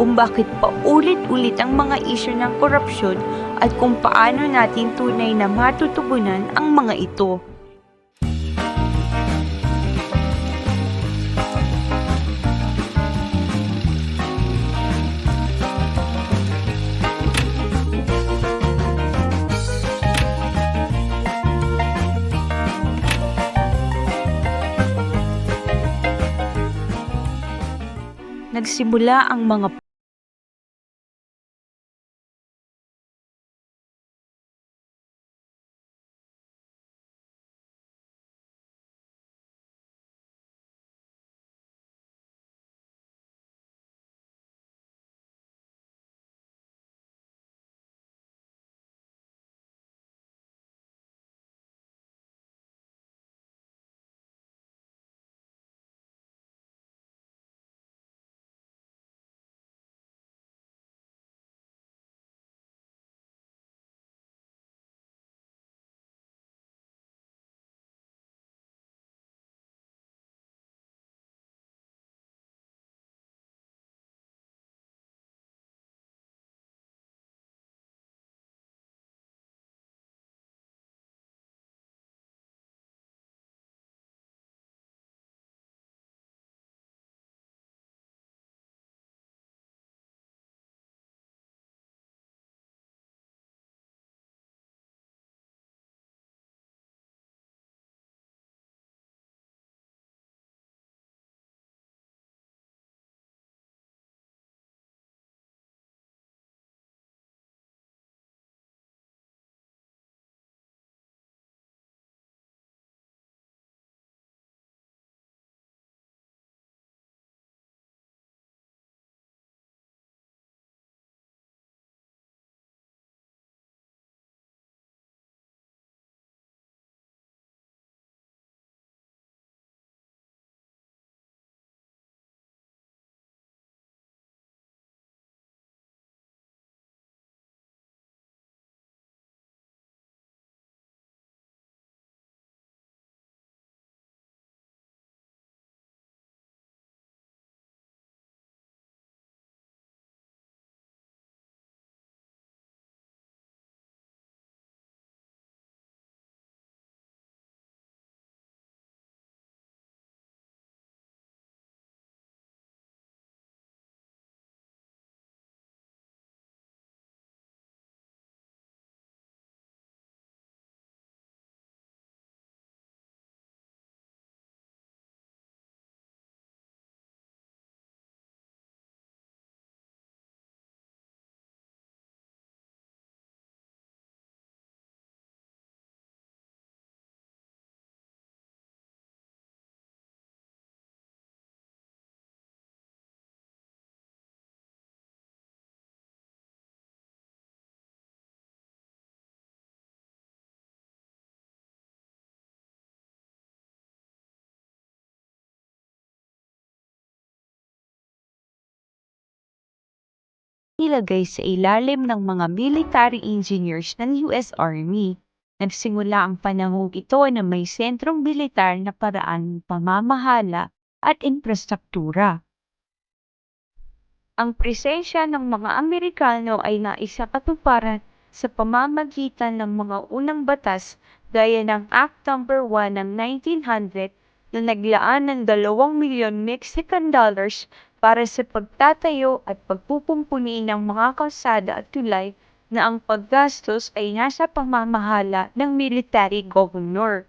kung bakit paulit-ulit ang mga isyu ng korupsyon at kung paano natin tunay na matutugunan ang mga ito. Nagsimula ang mga nilagay sa ilalim ng mga military engineers ng US Army. Nagsimula ang panahong ito na may sentrong militar na paraan ng pamamahala at infrastruktura. Ang presensya ng mga Amerikano ay naisakatuparan sa pamamagitan ng mga unang batas gaya ng Act No. 1 ng 1900 na naglaan ng 2 milyon Mexican dollars para sa pagtatayo at pagpupumpuni ng mga kalsada at tulay na ang paggastos ay nasa pamamahala ng military governor.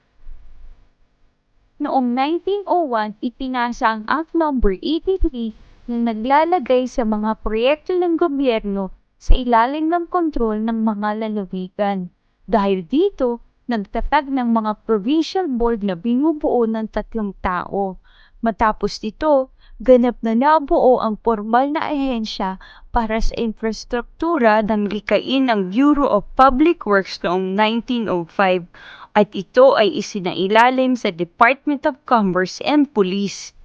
Noong 1901, ipinasa ang Act No. 83 na naglalagay sa mga proyekto ng gobyerno sa ilalim ng kontrol ng mga lalawigan. Dahil dito, nagtatag ng mga provincial board na binubuo ng tatlong tao. Matapos ito, ganap na nabuo ang formal na ahensya para sa infrastruktura ng likain ng Bureau of Public Works noong 1905 at ito ay isinailalim sa Department of Commerce and Police.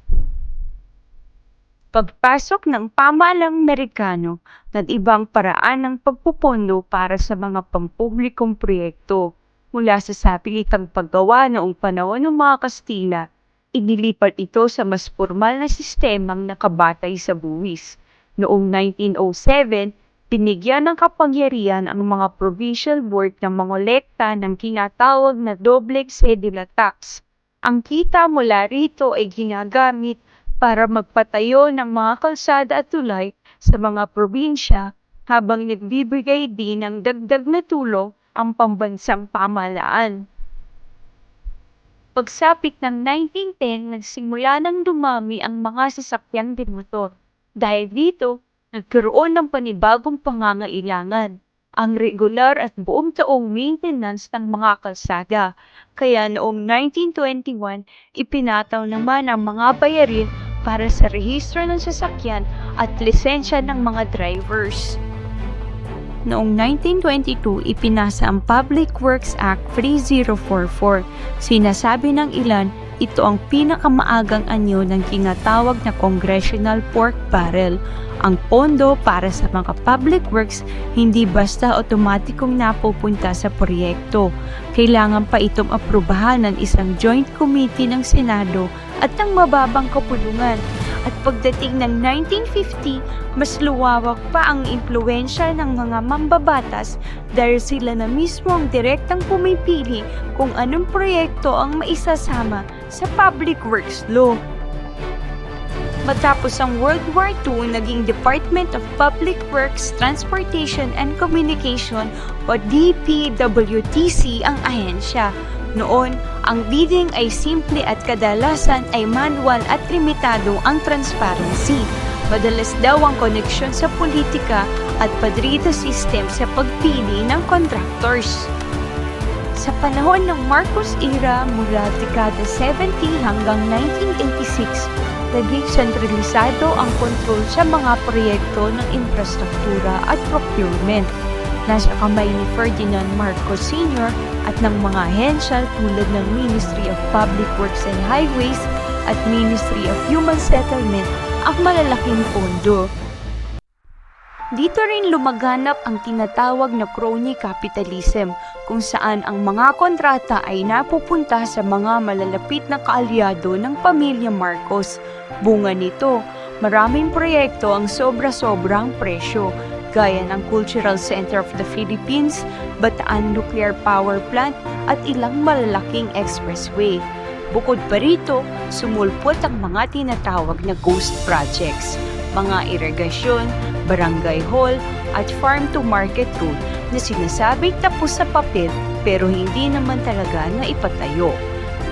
Pagpasok ng pamalang Amerikano at ibang paraan ng pagpupondo para sa mga pampublikong proyekto mula sa sapilitang paggawa noong panahon ng mga Kastila, inilipat ito sa mas formal na sistemang nakabatay sa buwis. Noong 1907, binigyan ng kapangyarihan ang mga provincial board ng mangolekta ng tinatawag na doble cedula tax. Ang kita mula rito ay ginagamit para magpatayo ng mga kalsada at tulay sa mga probinsya habang nagbibigay din ng dagdag na tulong ang pambansang pamahalaan. Pagsapit ng 1910, nagsimula nang dumami ang mga sasakyang bimotor. Dahil dito, nagkaroon ng panibagong pangangailangan, ang regular at buong taong maintenance ng mga kalsada. Kaya noong 1921, ipinataw naman ang mga bayarin para sa rehistro ng sasakyan at lisensya ng mga drivers. Noong 1922, ipinasa ang Public Works Act 3044. Sinasabi ng ilan, ito ang pinakamaagang anyo ng tinatawag na Congressional Pork Barrel. Ang pondo para sa mga public works hindi basta otomatikong napupunta sa proyekto. Kailangan pa itong aprubahan ng isang joint committee ng Senado at ng mababang kapulungan. At pagdating ng 1950, mas luwawak pa ang impluensya ng mga mambabatas dahil sila na mismo ang direktang pumipili kung anong proyekto ang maisasama sa Public Works Law. Matapos ang World War II, naging Department of Public Works, Transportation and Communication o DPWTC ang ahensya. Noon, ang bidding ay simple at kadalasan ay manual at limitado ang transparency. Madalas daw ang koneksyon sa politika at padrito system sa pagpili ng contractors. Sa panahon ng Marcos era mula dekada 70 hanggang 1986, naging sentralisado ang kontrol sa mga proyekto ng infrastruktura at procurement. Nasa kamay ni Ferdinand Marcos Sr. at ng mga ahensya tulad ng Ministry of Public Works and Highways at Ministry of Human Settlement ang malalaking pondo. Dito rin lumaganap ang tinatawag na crony capitalism kung saan ang mga kontrata ay napupunta sa mga malalapit na kaalyado ng pamilya Marcos. Bunga nito, maraming proyekto ang sobra-sobrang presyo gaya ng Cultural Center of the Philippines, Bataan Nuclear Power Plant at ilang malalaking expressway. Bukod pa rito, sumulpot ang mga tinatawag na ghost projects, mga irigasyon, barangay hall at farm-to-market road na sinasabing tapos sa papel pero hindi naman talaga na ipatayo.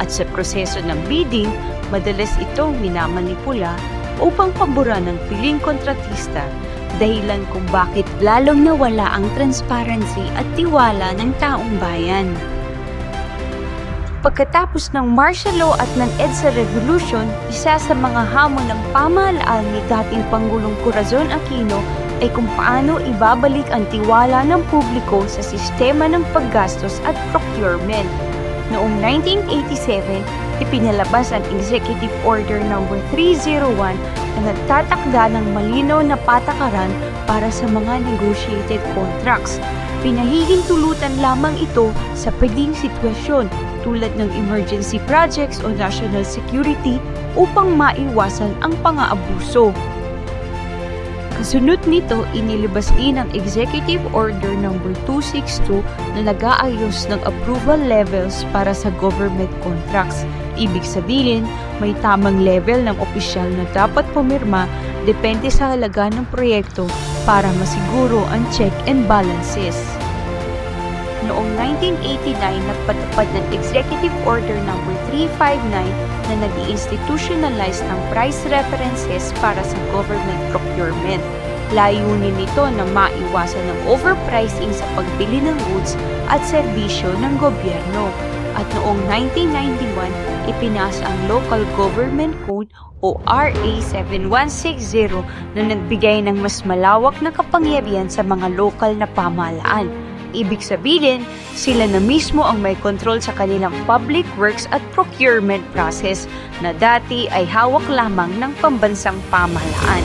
At sa proseso ng bidding, madalas itong minamanipula upang paboran ng piling kontratista dahilan kung bakit lalong nawala ang transparency at tiwala ng taong bayan. Pagkatapos ng martial law at ng EDSA Revolution, isa sa mga hamon ng pamahalaan ni dating Pangulong Corazon Aquino ay kung paano ibabalik ang tiwala ng publiko sa sistema ng paggastos at procurement. Noong 1987, ipinalabas ang Executive Order No. 301 na nagtatakda ng malinaw na patakaran para sa mga negotiated contracts. Pinahihintulutan lamang ito sa pwedeng sitwasyon tulad ng emergency projects o national security upang maiwasan ang pang-aabuso. Kasunod nito, inilabas din ang Executive Order No. 262 na nag-aayos ng approval levels para sa government contracts. Ibig sabihin, may tamang level ng opisyal na dapat pumirma depende sa halaga ng proyekto para masiguro ang check and balances. Noong 1989, nagpatupad ng Executive Order No. 359 na nag institutionalize ng price references para sa government procurement. Layunin nito na maiwasan ng overpricing sa pagbili ng goods at serbisyo ng gobyerno. At noong 1991, ipinasa ang Local Government Code o RA 7160 na nagbigay ng mas malawak na kapangyarihan sa mga lokal na pamahalaan. Ibig sabihin, sila na mismo ang may control sa kanilang public works at procurement process na dati ay hawak lamang ng pambansang pamahalaan.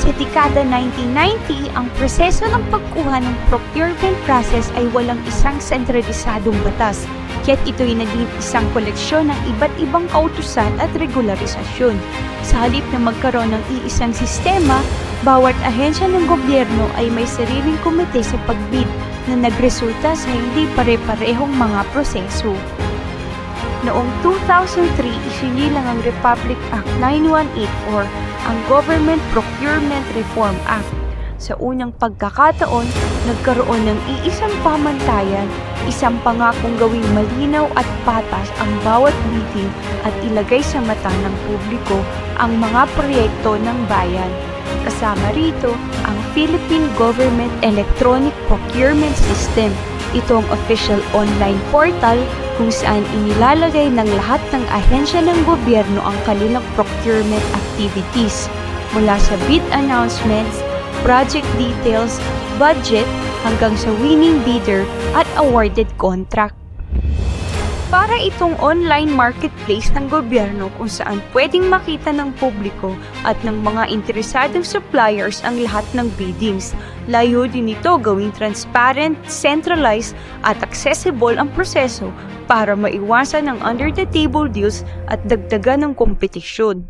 Sa dekada 1990, ang proseso ng pagkuha ng procurement process ay walang isang sentralisadong batas, kaya't ito'y naging isang koleksyon ng iba't ibang kautusan at regularisasyon. Sa halip na magkaroon ng iisang sistema, bawat ahensya ng gobyerno ay may sariling komite sa pagbid na nagresulta sa hindi pare-parehong mga proseso. Noong 2003, isinilang ang Republic Act 9184, ang Government Procurement Reform Act. Sa unang pagkakataon, nagkaroon ng iisang pamantayan, isang pangakong gawing malinaw at patas ang bawat bidding at ilagay sa mata ng publiko ang mga proyekto ng bayan. Kasama rito ang Philippine Government Electronic Procurement System. Ito ang official online portal kung saan inilalagay ng lahat ng ahensya ng gobyerno ang kanilang procurement activities mula sa bid announcements, project details, budget hanggang sa winning bidder at awarded contract. Para itong online marketplace ng gobyerno kung saan pwedeng makita ng publiko at ng mga interesadong suppliers ang lahat ng biddings. Layo din ito gawing transparent, centralized at accessible ang proseso para maiwasan ang under-the-table deals at dagdagan ng kompetisyon.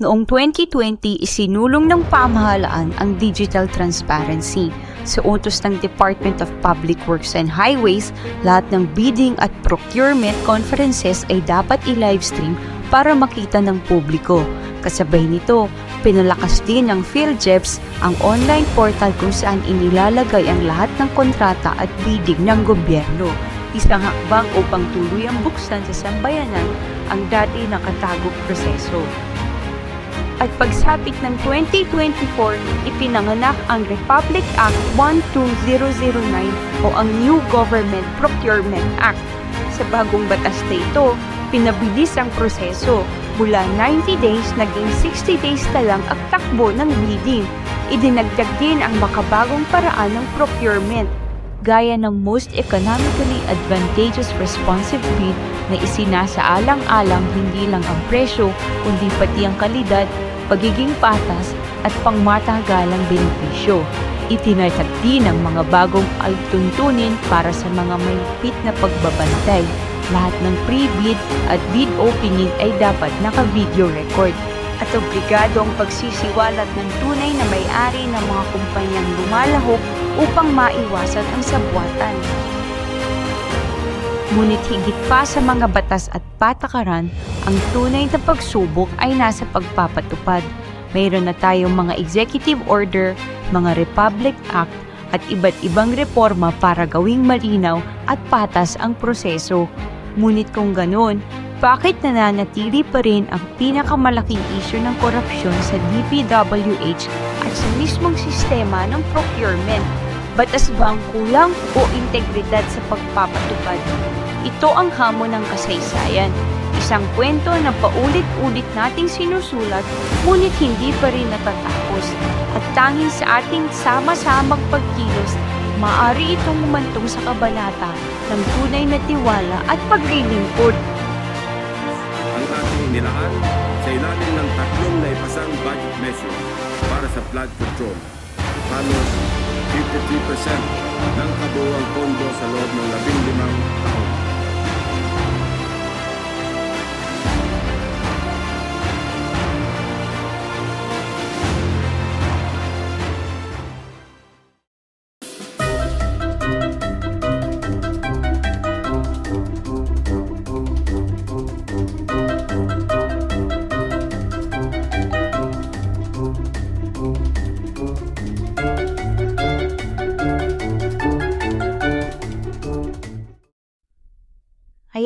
Noong 2020, isinulong ng pamahalaan ang digital transparency. Sa utos ng Department of Public Works and Highways, lahat ng bidding at procurement conferences ay dapat i-livestream para makita ng publiko. Kasabay nito, pinalakas din ng PhilJeps ang online portal kung saan inilalagay ang lahat ng kontrata at bidding ng gobyerno. Isang hakbang upang tuluyang buksan sa sambayanan ang dati nakatagong proseso at pagsapit ng 2024, ipinanganak ang Republic Act 12009 o ang New Government Procurement Act. Sa bagong batas na ito, pinabilis ang proseso. Mula 90 days, naging 60 days na lang ang takbo ng bidding. Idinagdag din ang makabagong paraan ng procurement gaya ng most economically advantageous responsive bid na isinasaalang-alang hindi lang ang presyo kundi pati ang kalidad pagiging patas at pangmatagalang benepisyo. Itinatag din ang mga bagong altuntunin para sa mga may higpit na pagbabantay. Lahat ng pre-bid at bid opening ay dapat naka-video record at obligado ang pagsisiwalat ng tunay na may-ari ng mga kumpanyang lumalahok upang maiwasan ang sabwatan. Ngunit higit pa sa mga batas at patakaran, ang tunay na pagsubok ay nasa pagpapatupad. Mayroon na tayong mga executive order, mga Republic Act, at iba't ibang reforma para gawing malinaw at patas ang proseso. Ngunit kung ganun, bakit nananatili pa rin ang pinakamalaking isyu ng korupsyon sa DPWH at sa mismong sistema ng procurement? Batas ba ang kulang o integridad sa pagpapatupad? Ito ang hamon ng kasaysayan. Isang kwento na paulit-ulit nating sinusulat ngunit hindi pa rin natatapos. At tanging sa ating sama-samang pagkilos, maaari itong umantong sa kabanata ng tunay na tiwala at paglilingkod. ang ating nilaan sa ilalim ng tatlong naipasang budget measure para sa flood control. Halos 53% ng kabuuang pondo sa loob ng 15 taon.